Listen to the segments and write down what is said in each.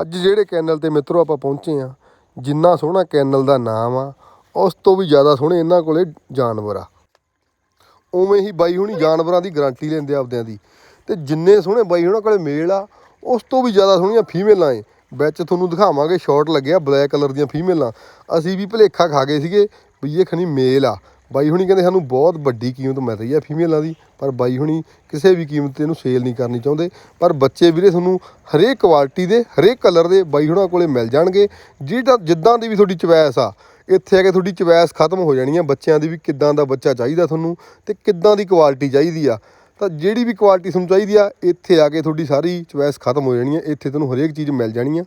ਅੱਜ ਜਿਹੜੇ ਕੈਨਲ ਤੇ ਮਿੱਤਰੋ ਆਪਾਂ ਪਹੁੰਚੇ ਆ ਜਿੰਨਾ ਸੋਹਣਾ ਕੈਨਲ ਦਾ ਨਾਮ ਆ, ਉਸ ਤੋਂ ਵੀ ਜ਼ਿਆਦਾ ਸੋਹਣੇ ਇਹਨਾਂ ਕੋਲੇ ਜਾਨਵਰ ਆ। ਉਵੇਂ ਹੀ ਬਾਈ ਹੁਣੀ ਜਾਨਵਰਾਂ ਦੀ ਗਾਰੰਟੀ ਲੈਂਦੇ ਆ ਆਪਦਿਆਂ ਦੀ। ਤੇ ਜਿੰਨੇ ਸੋਹਣੇ ਬਾਈ ਹੁਣਾਂ ਕੋਲੇ ਮੇਲ ਆ, ਉਸ ਤੋਂ ਵੀ ਜ਼ਿਆਦਾ ਸੋਹਣੀਆਂ ਫੀਮੇਲਾਂ ਏ। ਵਿੱਚ ਤੁਹਾਨੂੰ ਦਿਖਾਵਾਂਗੇ ਸ਼ਾਰਟ ਲੱਗਿਆ ਬਲੈਕ ਕਲਰ ਦੀਆਂ ਫੀਮੇਲਾਂ। ਅਸੀਂ ਵੀ ਭਲੇਖਾ ਖਾ ਗਏ ਸੀਗੇ ਵੀ ਇਹ ਖਣੀ ਮੇਲ ਆ। ਬਾਈ ਹੁਣੀ ਕਹਿੰਦੇ ਸਾਨੂੰ ਬਹੁਤ ਵੱਡੀ ਕੀਮਤ ਮਿਲ ਰਹੀ ਹੈ ਫੀਮੇਲਾਂ ਦੀ, ਪਰ ਬਾਈ ਹੁਣੀ ਕਿਸੇ ਵੀ ਕੀਮਤ ਤੇ ਇਹਨੂੰ ਸੇਲ ਨਹੀਂ ਕਰਨੀ ਚਾਹੁੰਦੇ। ਪਰ ਬੱਚੇ ਵੀਰੇ ਤੁਹਾਨੂੰ ਹਰੇਕ ਕੁਆਲਿਟੀ ਦੇ, ਹਰੇਕ ਕਲਰ ਦੇ ਬਾਈ ਹੁਣਾਂ ਕੋਲੇ ਮਿਲ ਜਾਣਗੇ। ਜਿਹੜਾ, ਜਿੱਦਾਂ ਦੀ ਵੀ ਤੁਹਾਡੀ ਚੁਆਇਸ ਆ, ਇੱਥੇ ਆ ਕੇ ਤੁਹਾਡੀ ਚੁਆਇਸ ਖਤਮ ਹੋ ਜਾਣੀ ਆ। ਬੱਚਿਆਂ ਦੀ ਵੀ ਕਿੱਦਾਂ ਦਾ ਬੱਚਾ ਚਾਹੀਦਾ ਤੁਹਾਨੂੰ ਤੇ ਕਿੱਦਾਂ ਦੀ ਕੁਆਲਿਟੀ ਚਾਹੀਦੀ ਆ। ਤਾਂ ਜਿਹੜੀ ਵੀ ਕੁਆਲਿਟੀ ਤੁਹਾਨੂੰ ਚਾਹੀਦੀ ਆ, ਇੱਥੇ ਆ ਕੇ ਤੁਹਾਡੀ ਸਾਰੀ ਚੁਆਇਸ ਖਤਮ ਹੋ ਜਾਣੀ ਆ। ਇੱਥੇ ਤੁਹਾਨੂੰ ਹਰੇਕ ਚੀਜ਼ ਮਿਲ ਜਾਣੀ ਆ।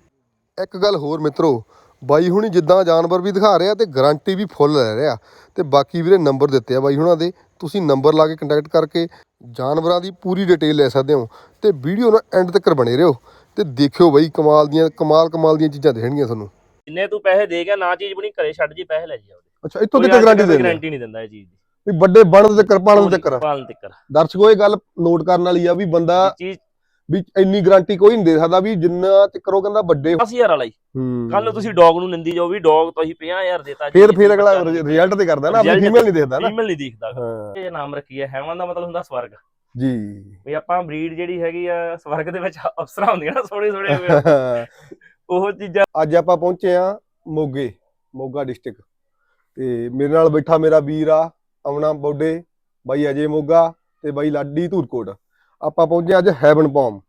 ਇੱਕ ਗੱਲ ਹੋਰ ਮਿੱਤਰੋ ਬਾਈ ਹੁਣੀ ਜਿੱਦਾਂ ਜਾਨਵਰ ਵੀ ਦਿਖਾ ਰਿਹਾ ਤੇ ਗਾਰੰਟੀ ਵੀ ਫੁੱਲ ਲੈ ਰਿਹਾ ਤੇ ਬਾਕੀ ਵੀਰੇ ਨੰਬਰ ਦਿੱਤੇ ਆ ਬਾਈ ਹੁਣਾਂ ਦੇ। ਤੁਸੀਂ ਨੰਬਰ ਲਾ ਕੇ ਕੰਟੈਕਟ ਕਰਕੇ ਜਾਨਵਰਾਂ ਦੀ ਪੂਰੀ ਡਿਟੇਲ ਲੈ ਸਕਦੇ ਹੋ ਤੇ ਵੀਡੀਓ ਨੂੰ ਐਂਡ ਤੱਕ ਬਣੇ ਰਹੋ ਤੇ ਦੇਖਿਓ ਬਾਈ ਕਮਾਲ ਦੀਆਂ ਕਮਾਲ ਕਮਾਲ ਦੀਆਂ ਚੀਜ਼ਾਂ ਦੇਣਗੀਆਂ ਤੁਹਾਨੂੰ। ਜਿੰਨੇ ਤੂੰ ਪੈਸੇ ਦੇ ਗਿਆ ਨਾ ਚੀਜ਼ ਬਣੀ ਘਰੇ ਛੱਡ ਜੀ ਪੈਸੇ ਲੈ ਜੀ ਅੱਛਾ ਇੱਥੋਂ ਤੱਕ ਗਾਰੰਟੀ ਦੇ ਗਾਰੰਟੀ ਨਹੀਂ ਦਿੰਦਾ ਇਹ ਚੀਜ਼ ਦੀ। ਵੀ ਵੱਡੇ ਬਣ ਤੇ ਕਿਰਪਾਨ ਤੇ ਕਰ ਦਰਸ਼ਕੋ ਇਹ ਗੱਲ ਨੋਟ ਕਰਨ ਵਾਲੀ ਆ ਵੀ ਬੰਦਾ ਚੀਜ਼ ਵੀ ਇੰਨੀ ਗਾਰੰਟੀ ਕੋਈ ਨਹੀਂ ਦੇ ਸਕਦਾ ਵੀ ਜਿੰਨਾ ਤੇ ਕਰੋ ਕਹਿੰਦਾ ਵੱਡੇ 10000 ਵਾਲਾ ਹੀ। ਕੱਲ ਨੂੰ ਤੁਸੀਂ ਡੌਗ ਨੂੰ ਨਿੰਦੀ ਜਾਓ ਵੀ ਡੌਗ ਤੁਸੀਂ 50000 ਦੇਤਾ ਫੇਰ ਫੇਰ ਅਗਲਾ ਰਿਜ਼ਲਟ ਤੇ ਕਰਦਾ ਨਾ ਆਪਣੀ ਫੀਮੇਲ ਨਹੀਂ ਦੇਖਦਾ ਨਾ। ਫੀਮੇਲ ਨਹੀਂ ਦਿਖਦਾ। ਇਹ ਨਾਮ ਰੱਖੀ ਹੈ ਹੈਵਨ ਦਾ ਮਤਲਬ ਹੁੰਦਾ ਸਵਰਗ। ਜੀ। ਵੀ ਆਪਾਂ ਬਰੀਡ ਜਿਹੜੀ ਹੈਗੀ ਆ ਸਵਰਗ ਦੇ ਵਿੱਚ ਅਫਸਰਾਂ ਹੁੰਦੀਆਂ ਨਾ ਸੋਹਣੇ ਸੋਹਣੇ ਉਹ ਚੀਜ਼ਾਂ ਅੱਜ ਆਪਾਂ ਪਹੁੰਚੇ ਆ ਮੋਗੇ ਮੋਗਾ ਡਿਸਟ੍ਰਿਕਟ ਤੇ ਮੇਰੇ ਨਾਲ ਬੈਠਾ ਮੇਰਾ ਵੀਰ ਆ ਅਮਨਾ ਬੋਡੇ ਬਾਈ ਅਜੇ ਮੋਗਾ ਤੇ ਬਾਈ ਲਾਡੀ ਧੂਰਕੋਟ। ਆਪਾਂ ਪਹੁੰਚੇ ਅੱਜ ਹੈਵਨ ਪੌਮ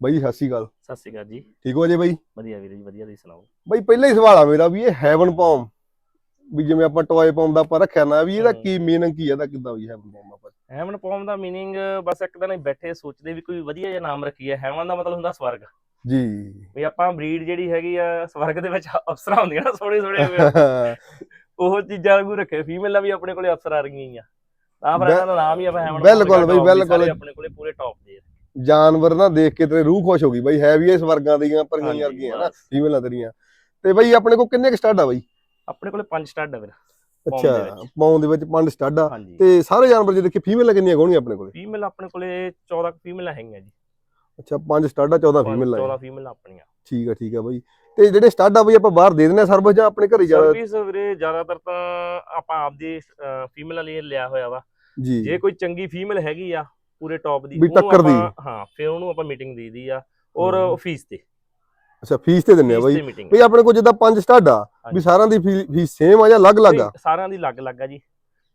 ਬਈ ਸਤਿ ਸ਼੍ਰੀ ਅਕਾਲ। ਸਤਿ ਸ਼੍ਰੀ ਅਕਾਲ ਜੀ। ਠੀਕ ਹੋ ਜੇ ਬਈ? ਵਧੀਆ ਵੀਰ ਜੀ ਵਧੀਆ ਤੁਸੀਂ ਸੁਣਾਓ? ਬਈ ਪਹਿਲਾ ਹੀ ਸਵਾਲ ਆ ਮੇਰਾ ਵੀ ਇਹ ਹੈਵਨ ਪੌਮ ਵੀ ਜਿਵੇਂ ਆਪਾਂ ਟੋਏ ਪੌਮ ਦਾ ਆਪਾਂ ਰੱਖਿਆ ਨਾ ਵੀ ਇਹਦਾ ਕੀ ਮੀਨਿੰਗ ਕੀ ਹੈ ਦਾ ਕਿੱਦਾਂ ਵੀ ਹੈਵਨ ਪੌਮ ਆਪਾਂ? ਹੈਵਨ ਪੌਮ ਦਾ ਮੀਨਿੰਗ ਬਸ ਇੱਕ ਦਿਨ ਬੈਠੇ ਸੋਚਦੇ ਵੀ ਕੋਈ ਵਧੀਆ ਜਿਹਾ ਨਾਮ ਰੱਖੀਏ। ਹੈਵਨ ਦਾ ਮਤਲਬ ਹੁੰਦਾ ਸਵਰਗ। ਜੀ। ਵੀ ਆਪਾਂ ਬਰੀਡ ਜਿਹੜੀ ਹੈਗੀ ਆ ਸਵਰਗ ਦੇ ਵਿੱਚ ਅਫਸਰਾਂ ਹੁੰਦੀਆਂ ਨਾ ਸੋਹਣੇ ਸੋਹਣੇ ਉਹ ਚੀਜ਼ਾਂ ਵਾਂਗੂ ਰੱਖੇ। ਫੀਮੇਲਾਂ ਵੀ ਆਪਣੇ ਕੋਲੇ ਅਫਸਰ ਆ ਰਹੀਆਂ ਆ। ਤਾਂ ਫਿਰ ਇਹਨਾਂ ਦਾ ਨਾਮ ਹੀ ਆਪਾਂ ਹੈਵਨ ਬਿਲਕੁਲ ਬਈ, ਬਿਲਕੁਲ। ਆਪਣੇ ਕੋਲੇ ਪੂਰੇ ਟੌਪ ਦੇ ਆ। ਜਾਨਵਰ ਨਾ ਦੇਖ ਕੇ ਤੇਰੀ ਰੂਹ ਖੁਸ਼ ਹੋ ਗਈ ਬਾਈ ਹੈ ਵੀ ਇਸ ਵਰਗਾਂ ਦੀਆਂ ਪਰੀਆਂ ਵਰਗੀਆਂ ਨਾ। ਫੀਮੇਲਾਂ ਤੇਰੀਆਂ। ਤੇ ਬਾਈ ਆਪਣੇ ਕੋਲ ਕਿੰਨੇ ਕ ਸਟੱਡ ਆ ਬਾਈ? ਆਪਣੇ ਕੋਲੇ ਪੰਜ ਸਟੱਡ ਆ ਵੀਰ ਅੱਛਾ। ਪੌਂ ਦੇ ਵਿੱਚ। ਪੰਜ ਸਟੱਡ ਆ। ਤੇ ਸਾਰੇ ਜਾਨਵਰ ਜੇ ਦੇਖੀ ਫੀਮੇਲਾਂ ਕਿੰਨੀਆਂ ਹੋਣਗੀਆਂ ਆਪਣੇ ਕੋਲੇ? ਫੀਮੇਲ ਆਪਣੇ ਕੋਲੇ 14 ਫੀਮੇਲਾਂ ਹੈਗੀਆਂ ਜੀ। ਅੱਛਾ ਪੰਜ ਸਟੱਡ ਆ 14 ਫੀਮੇਲਾਂ 14 ਫੀਮੇਲਾਂ ਆਪਣੀਆਂ। ਠੀਕ ਆ ਠੀਕ ਆ ਬਾਈ। ਤੇ ਜਿਹੜੇ ਸਟੱਡ ਆ ਬਾਈ ਆਪਾਂ ਬਾਹਰ ਦੇ ਦਿੰਦੇ ਆ ਸਰਵਿਸ ਜਾਂ ਆਪਣੇ ਘਰੇ ਜ਼ਿਆਦਾ ਸਰਵਿਸ ਵੀਰੇ ਜ਼ਿਆਦਾਤਰ ਤਾਂ ਆਪਾਂ ਆਪਦੀ ਫੀਮੇਲਾਂ ਲਈ ਲਿਆ ਹੋਇਆ ਵਾ। ਜੀ। ਜੇ ਕੋਈ ਚੰਗੀ ਫੀਮੇਲ ਹੈਗੀ ਆ ਪੂਰੇ ਟੌਪ ਦੀ ਵੀ ਟੱਕਰ ਦੀ। ਹਾਂ ਫਿਰ ਉਹਨੂੰ ਆਪਾਂ ਮੀਟਿੰਗ ਦੇ ਦੀ ਆ ਔਰ। ਫੀਸ ਤੇ। ਅੱਛਾ ਫੀਸ ਤੇ ਦਿੰਦੇ ਆ ਬਾਈ। ਬਈ ਆਪਣੇ ਕੋਲ ਜਿੱਦਾਂ ਪੰਜ ਸਟੱਡ ਆ ਵੀ ਸਾਰਿਆਂ ਦੀ ਫੀਸ ਸੇਮ ਆ ਜਾਂ ਅਲੱਗ-ਅਲੱਗ ਆ? ਸਾਰਿਆਂ ਦੀ ਅਲੱਗ-ਅਲੱਗ ਆ ਜੀ।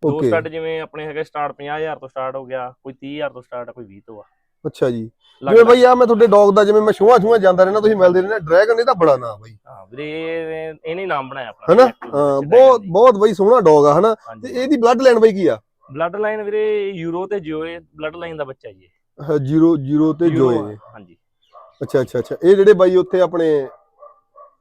ਦੋ ਸਟਾਰਟ ਜਿਵੇਂ ਆਪਣੇ ਹੈਗੇ ਸਟਾਰਟ 50000 ਤੋਂ ਸਟਾਰਟ ਹੋ ਗਿਆ ਕੋਈ 30000 ਤੋਂ ਸਟਾਰਟ ਆ ਕੋਈ 20 ਤੋਂ ਆ। ਅੱਛਾ ਜੀ। ਜਿਵੇਂ। ਬਾਈ ਆ ਮੈਂ ਤੁਹਾਡੇ ਡੌਗ ਦਾ ਜਿਵੇਂ ਮੈਂ ਸ਼ੋਆਂ ਸ਼ੋਆਂ ਜਾਂਦਾ ਰਹਿਣਾ ਤੁਸੀਂ ਮਿਲਦੇ ਰਹਿੰਦੇ ਡਰੈਗਨ ਇਹਦਾ ਬੜਾ ਨਾਮ ਬਾਈ। ਹਾਂ ਵੀਰੇ ਇਹ- ਇਹਨੇ ਹੀ ਨਾਮ ਬਣਾਇਆ ਆਪਣਾ। ਹਨਾ? ਹਾਂ ਬਹੁਤ ਬਹੁਤ ਬਾਈ ਸੋਹਣਾ ਡੌਗ ਆ ਹਨਾ? ਤੇ ਇਹਦੀ ਬਲੱਡ ਲਾਈਨ ਬਾਈ ਕੀ ਆ? ਬਲੱਡ ਲਾਈਨ ਵੀਰੇ ਯੂਰੋ ਤੇ ਜੋਏ ਬਲੱਡ ਲਾਈਨ ਦਾ ਬੱਚਾ ਜੀ ਇਹ। 0 0 ਤੇ Euro ਜੋਏ ਆ, ਹਾਂਜੀ। ਅੱਛਾ ਅੱਛਾ ਅੱਛਾ। ਇਹ ਜਿਹੜੇ ਬਾਈ ਉੱਥੇ ਆਪਣੇ